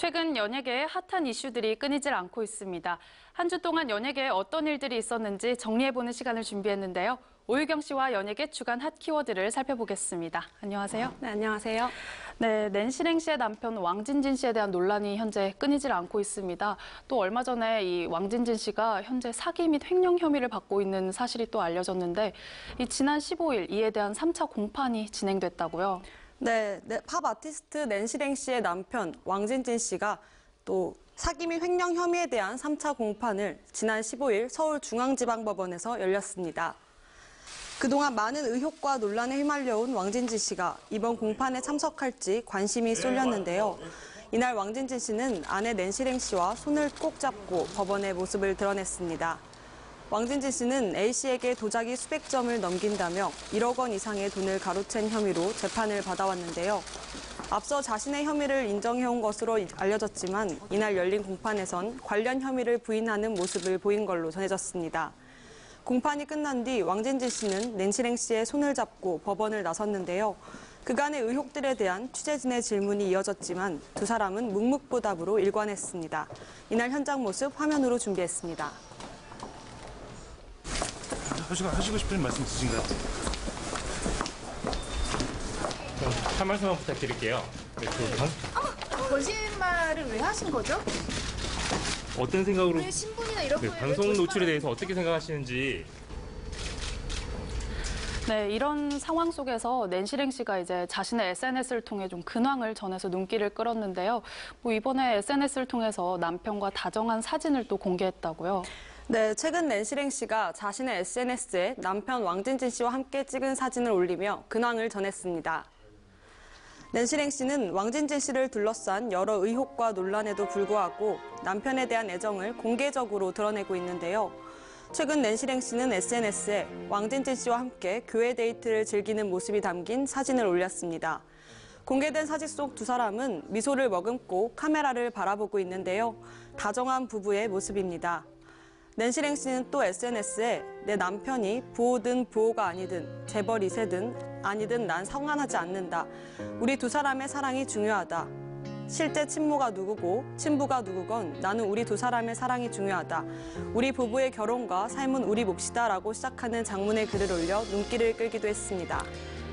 최근 연예계의 핫한 이슈들이 끊이질 않고 있습니다. 한 주 동안 연예계에 어떤 일들이 있었는지 정리해보는 시간을 준비했는데요. 오유경 씨와 연예계 주간 핫 키워드를 살펴보겠습니다. 안녕하세요. 네, 안녕하세요. 네, 낸시랭 씨의 남편 왕진진 씨에 대한 논란이 현재 끊이질 않고 있습니다. 또 얼마 전에 이 왕진진 씨가 현재 사기 및 횡령 혐의를 받고 있는 사실이 또 알려졌는데 이 지난 15일 이에 대한 3차 공판이 진행됐다고요. 네, 네, 팝 아티스트 낸시랭 씨의 남편 왕진진 씨가 또 사기 및 횡령 혐의에 대한 3차 공판을 지난 15일 서울중앙지방법원에서 열렸습니다. 그동안 많은 의혹과 논란에 휘말려온 왕진진 씨가 이번 공판에 참석할지 관심이 쏠렸는데요. 이날 왕진진 씨는 아내 낸시랭 씨와 손을 꼭 잡고 법원의 모습을 드러냈습니다. 왕진진 씨는 A 씨에게 도자기 수백 점을 넘긴다며 1억 원 이상의 돈을 가로챈 혐의로 재판을 받아왔는데요. 앞서 자신의 혐의를 인정해온 것으로 알려졌지만 이날 열린 공판에선 관련 혐의를 부인하는 모습을 보인 걸로 전해졌습니다. 공판이 끝난 뒤 왕진진 씨는 낸시랭 씨의 손을 잡고 법원을 나섰는데요. 그간의 의혹들에 대한 취재진의 질문이 이어졌지만 두 사람은 묵묵부답으로 일관했습니다. 이날 현장 모습 화면으로 준비했습니다. 하시고, 하시고 싶은 말씀 있으신가요? 한 말씀만 부탁드릴게요. 네, 그 방, 거짓말을 왜 하신 거죠? 어떤 생각으로 왜 신분이나 이런 네, 거에 방송 왜 노출에 거짓말을 대해서 어떻게 생각하시는지 네, 이런 상황 속에서 낸시랭 씨가 이제 자신의 SNS를 통해 좀 근황을 전해서 눈길을 끌었는데요. 뭐 이번에 SNS를 통해서 남편과 다정한 사진을 또 공개했다고요. 네, 최근 낸시랭 씨가 자신의 SNS에 남편 왕진진 씨와 함께 찍은 사진을 올리며 근황을 전했습니다. 낸시랭 씨는 왕진진 씨를 둘러싼 여러 의혹과 논란에도 불구하고 남편에 대한 애정을 공개적으로 드러내고 있는데요. 최근 낸시랭 씨는 SNS에 왕진진 씨와 함께 교회 데이트를 즐기는 모습이 담긴 사진을 올렸습니다. 공개된 사진 속 두 사람은 미소를 머금고 카메라를 바라보고 있는데요. 다정한 부부의 모습입니다. 낸시 랭 씨는 또 SNS에 내 남편이 부호든 부호가 아니든 재벌 2세든 아니든 난 상관하지 않는다. 우리 두 사람의 사랑이 중요하다. 실제 친모가 누구고 친부가 누구건 나는 우리 두 사람의 사랑이 중요하다. 우리 부부의 결혼과 삶은 우리 몫이다라고 시작하는 장문의 글을 올려 눈길을 끌기도 했습니다.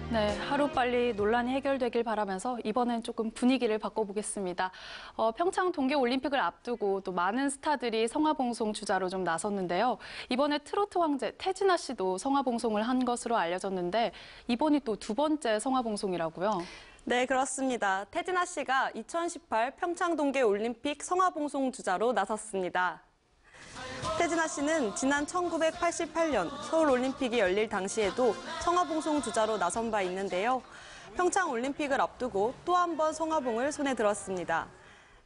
네, 하루빨리 논란이 해결되길 바라면서 이번엔 조금 분위기를 바꿔보겠습니다. 어, 평창 동계올림픽을 앞두고 또 많은 스타들이 성화봉송 주자로 좀 나섰는데요. 이번에 트로트 황제 태진아 씨도 성화봉송을 한 것으로 알려졌는데 이번이 또 두 번째 성화봉송이라고요. 네, 그렇습니다. 태진아 씨가 2018 평창 동계올림픽 성화봉송 주자로 나섰습니다. 태진아 씨는 지난 1988년 서울올림픽이 열릴 당시에도 성화봉송 주자로 나선 바 있는데요. 평창올림픽을 앞두고 또 한 번 성화봉을 손에 들었습니다.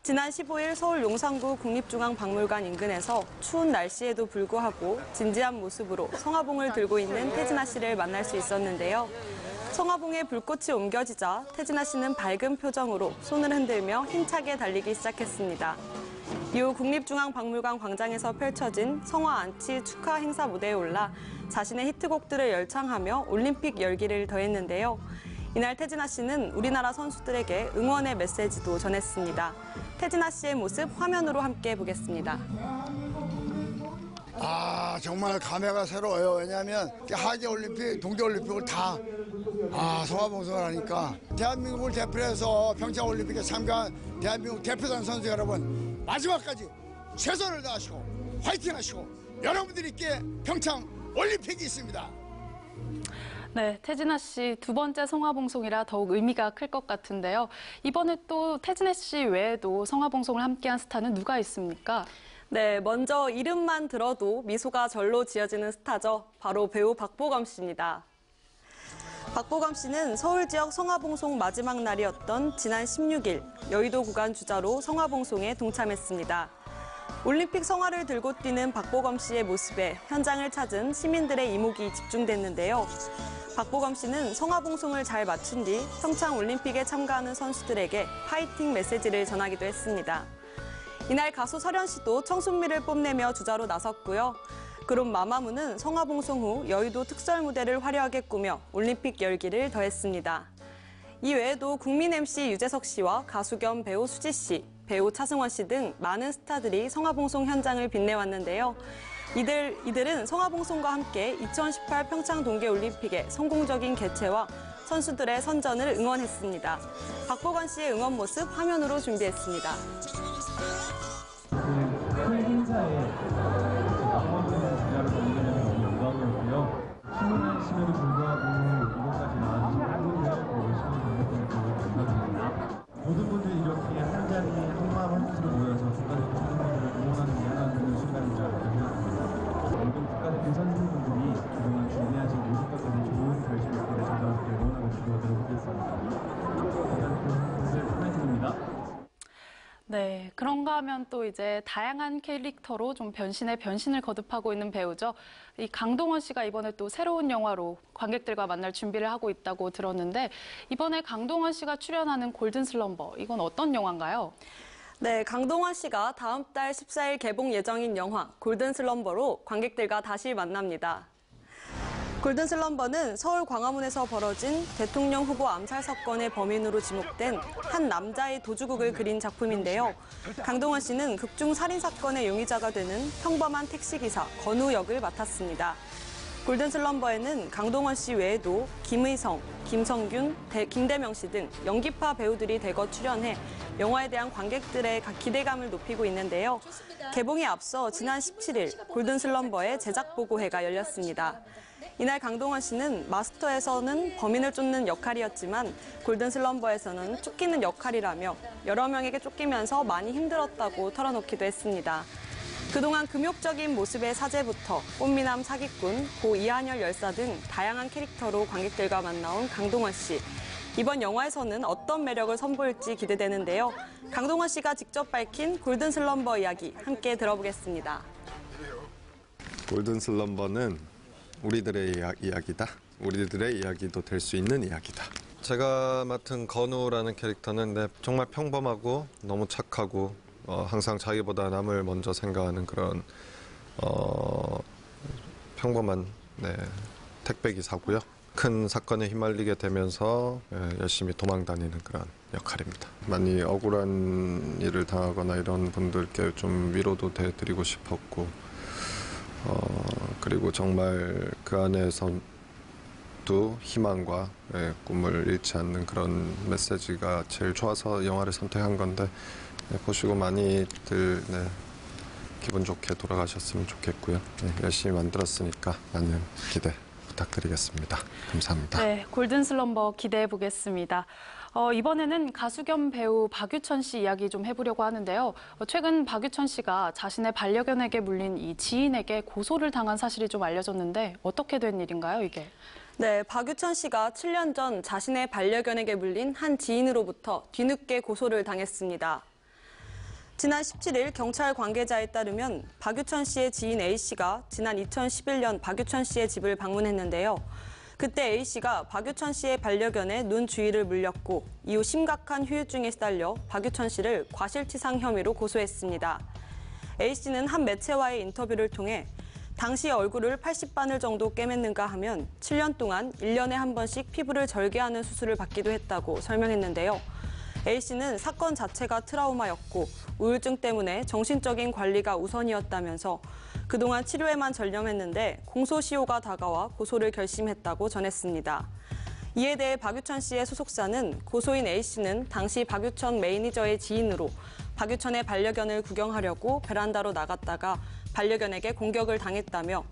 지난 15일 서울 용산구 국립중앙박물관 인근에서 추운 날씨에도 불구하고 진지한 모습으로 성화봉을 들고 있는 태진아 씨를 만날 수 있었는데요. 성화봉에 불꽃이 옮겨지자 태진아 씨는 밝은 표정으로 손을 흔들며 힘차게 달리기 시작했습니다. 이후 국립중앙박물관 광장에서 펼쳐진 성화 안치 축하 행사 무대에 올라 자신의 히트곡들을 열창하며 올림픽 열기를 더했는데요. 이날 태진아 씨는 우리나라 선수들에게 응원의 메시지도 전했습니다. 태진아 씨의 모습 화면으로 함께 보겠습니다. 아 정말 감회가 새로워요. 왜냐하면 하계 올림픽, 동계 올림픽을 다 아, 성화봉송을 하니까 대한민국을 대표해서 평창 올림픽에 참가한 대한민국 대표단 선수 여러분 마지막까지 최선을 다하시고 화이팅 하시고 여러분들이 있게 평창 올림픽이 있습니다. 네, 태진아 씨 두 번째 성화봉송이라 더욱 의미가 클 것 같은데요. 이번에 또 태진아 씨 외에도 성화봉송을 함께한 스타는 누가 있습니까? 네, 먼저 이름만 들어도 미소가 절로 지어지는 스타죠. 바로 배우 박보검 씨입니다. 박보검 씨는 서울 지역 성화봉송 마지막 날이었던 지난 16일 여의도 구간 주자로 성화봉송에 동참했습니다. 올림픽 성화를 들고 뛰는 박보검 씨의 모습에 현장을 찾은 시민들의 이목이 집중됐는데요. 박보검 씨는 성화봉송을 잘 맞춘 뒤 평창 올림픽에 참가하는 선수들에게 파이팅 메시지를 전하기도 했습니다. 이날 가수 설현 씨도 청순미를 뽐내며 주자로 나섰고요. 그룹 마마무는 성화봉송 후 여의도 특설 무대를 화려하게 꾸며 올림픽 열기를 더했습니다. 이 외에도 국민 MC 유재석 씨와 가수 겸 배우 수지 씨, 배우 차승원 씨 등 많은 스타들이 성화봉송 현장을 빛내왔는데요. 이들, 이들은 성화봉송과 함께 2018 평창 동계올림픽의 성공적인 개최와 선수들의 선전을 응원했습니다. 박보건 씨의 응원 모습 화면으로 준비했습니다. 시간에도 불구하고 그런가 하면 또 이제 다양한 캐릭터로 좀 변신에 변신을 거듭하고 있는 배우죠. 이 강동원 씨가 이번에 또 새로운 영화로 관객들과 만날 준비를 하고 있다고 들었는데 이번에 강동원 씨가 출연하는 골든 슬럼버 이건 어떤 영화인가요? 네, 강동원 씨가 다음 달 14일 개봉 예정인 영화 골든 슬럼버로 관객들과 다시 만납니다. 골든 슬럼버는 서울 광화문에서 벌어진 대통령 후보 암살 사건의 범인으로 지목된 한 남자의 도주국을 그린 작품인데요. 강동원 씨는 극중 살인 사건의 용의자가 되는 평범한 택시기사 건우 역을 맡았습니다. 골든 슬럼버에는 강동원 씨 외에도 김의성, 김성균, 대- 김대명 씨 등 연기파 배우들이 대거 출연해 영화에 대한 관객들의 가- 기대감을 높이고 있는데요. 개봉에 앞서 지난 17일 골든 슬럼버의 제작 보고회가 열렸습니다. 이날 강동원 씨는 마스터에서는 범인을 쫓는 역할이었지만 골든 슬럼버에서는 쫓기는 역할이라며 여러 명에게 쫓기면서 많이 힘들었다고 털어놓기도 했습니다. 그동안 금욕적인 모습의 사제부터 꽃미남 사기꾼, 고 이한열 열사 등 다양한 캐릭터로 관객들과 만나온 강동원 씨. 이번 영화에서는 어떤 매력을 선보일지 기대되는데요. 강동원 씨가 직접 밝힌 골든 슬럼버 이야기 함께 들어보겠습니다. 골든 슬럼버는 우리들의 이야, 이야기다. 우리들의 이야기도 될 수 있는 이야기다. 제가 맡은 건우라는 캐릭터는 네, 정말 평범하고 너무 착하고 어, 항상 자기보다 남을 먼저 생각하는 그런 어, 평범한 네, 택배 기사고요. 큰 사건에 휘말리게 되면서 예, 열심히 도망 다니는 그런 역할입니다. 많이 억울한 일을 당하거나 이런 분들께 좀 위로도 해드리고 싶었고 어, 그리고 정말 그 안에서도 희망과 예, 꿈을 잃지 않는 그런 메시지가 제일 좋아서 영화를 선택한 건데 네, 보시고 많이들 네, 기분 좋게 돌아가셨으면 좋겠고요. 네, 열심히 만들었으니까 많은 기대 부탁드리겠습니다. 감사합니다. 네, 골든 슬럼버 기대해 보겠습니다. 어, 이번에는 가수 겸 배우 박유천 씨 이야기 좀 해보려고 하는데요. 어, 최근 박유천 씨가 자신의 반려견에게 물린 이 지인에게 고소를 당한 사실이 좀 알려졌는데 어떻게 된 일인가요, 이게? 네, 박유천 씨가 7년 전 자신의 반려견에게 물린 한 지인으로부터 뒤늦게 고소를 당했습니다. 지난 17일 경찰 관계자에 따르면 박유천 씨의 지인 A 씨가 지난 2011년 박유천 씨의 집을 방문했는데요. 그때 A 씨가 박유천 씨의 반려견에 눈 주위를 물렸고 이후 심각한 후유증에 시달려 박유천 씨를 과실치상 혐의로 고소했습니다. A 씨는 한 매체와의 인터뷰를 통해 당시 얼굴을 80바늘 정도 꿰맸는가 하면 7년 동안 1년에 한 번씩 피부를 절개하는 수술을 받기도 했다고 설명했는데요. A씨는 사건 자체가 트라우마였고 우울증 때문에 정신적인 관리가 우선이었다면서 그동안 치료에만 전념했는데 공소시효가 다가와 고소를 결심했다고 전했습니다. 이에 대해 박유천 씨의 소속사는 고소인 A씨는 당시 박유천 매니저의 지인으로 박유천의 반려견을 구경하려고 베란다로 나갔다가 반려견에게 공격을 당했다며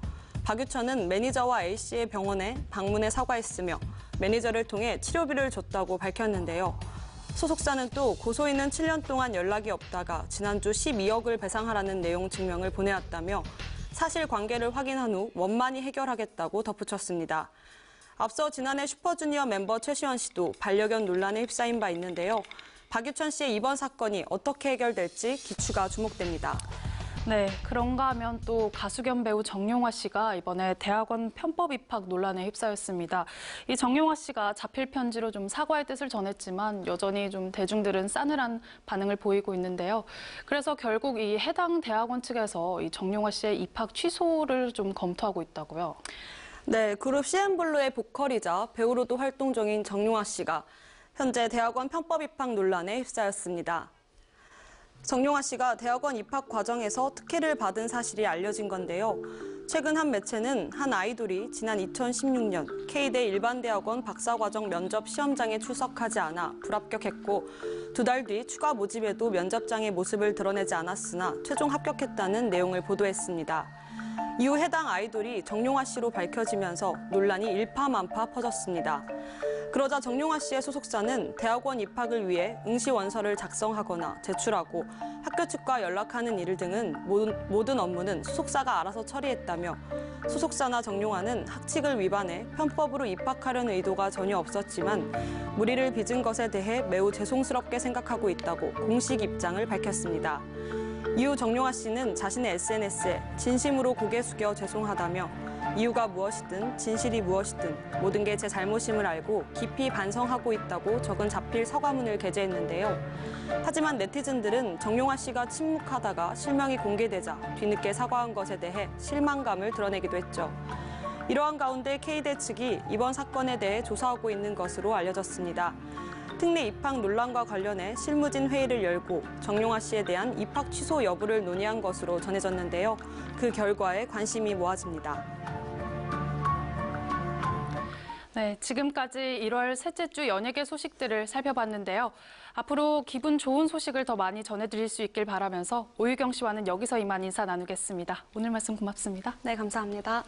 박유천은 매니저와 A씨의 병원에 방문해 사과했으며 매니저를 통해 치료비를 줬다고 밝혔는데요. 소속사는 또 고소인은 7년 동안 연락이 없다가 지난주 12억을 배상하라는 내용 증명을 보내왔다며 사실 관계를 확인한 후 원만히 해결하겠다고 덧붙였습니다. 앞서 지난해 슈퍼주니어 멤버 최시원 씨도 반려견 논란에 휩싸인 바 있는데요. 박유천 씨의 이번 사건이 어떻게 해결될지 기추가 주목됩니다. 네, 그런가 하면 또 가수 겸 배우 정용화 씨가 이번에 대학원 편법 입학 논란에 휩싸였습니다. 이 정용화 씨가 자필 편지로 좀 사과의 뜻을 전했지만 여전히 좀 대중들은 싸늘한 반응을 보이고 있는데요. 그래서 결국 이 해당 대학원 측에서 이 정용화 씨의 입학 취소를 좀 검토하고 있다고요. 네, 그룹 CN블루의 보컬이자 배우로도 활동 중인 정용화 씨가 현재 대학원 편법 입학 논란에 휩싸였습니다. 정용화 씨가 대학원 입학 과정에서 특혜를 받은 사실이 알려진 건데요. 최근 한 매체는 한 아이돌이 지난 2016년 K대 일반대학원 박사과정 면접 시험장에 출석하지 않아 불합격했고 두 달 뒤 추가 모집에도 면접장의 모습을 드러내지 않았으나 최종 합격했다는 내용을 보도했습니다. 이후 해당 아이돌이 정용화 씨로 밝혀지면서 논란이 일파만파 퍼졌습니다. 그러자 정용화 씨의 소속사는 대학원 입학을 위해 응시 원서를 작성하거나 제출하고 학교 측과 연락하는 일 등은 모든, 업무는 소속사가 알아서 처리했다며 소속사나 정용화는 학칙을 위반해 편법으로 입학하려는 의도가 전혀 없었지만 무리를 빚은 것에 대해 매우 죄송스럽게 생각하고 있다고 공식 입장을 밝혔습니다. 이후 정용화 씨는 자신의 SNS에 진심으로 고개 숙여 죄송하다며 이유가 무엇이든 진실이 무엇이든 모든 게 제 잘못임을 알고 깊이 반성하고 있다고 적은 자필 사과문을 게재했는데요. 하지만 네티즌들은 정용화 씨가 침묵하다가 실명이 공개되자 뒤늦게 사과한 것에 대해 실망감을 드러내기도 했죠. 이러한 가운데 K대 측이 이번 사건에 대해 조사하고 있는 것으로 알려졌습니다. 특례 입학 논란과 관련해 실무진 회의를 열고 정용화 씨에 대한 입학 취소 여부를 논의한 것으로 전해졌는데요. 그 결과에 관심이 모아집니다. 네, 지금까지 1월 셋째 주 연예계 소식들을 살펴봤는데요. 앞으로 기분 좋은 소식을 더 많이 전해드릴 수 있길 바라면서 오유경 씨와는 여기서 이만 인사 나누겠습니다. 오늘 말씀 고맙습니다. 네, 감사합니다.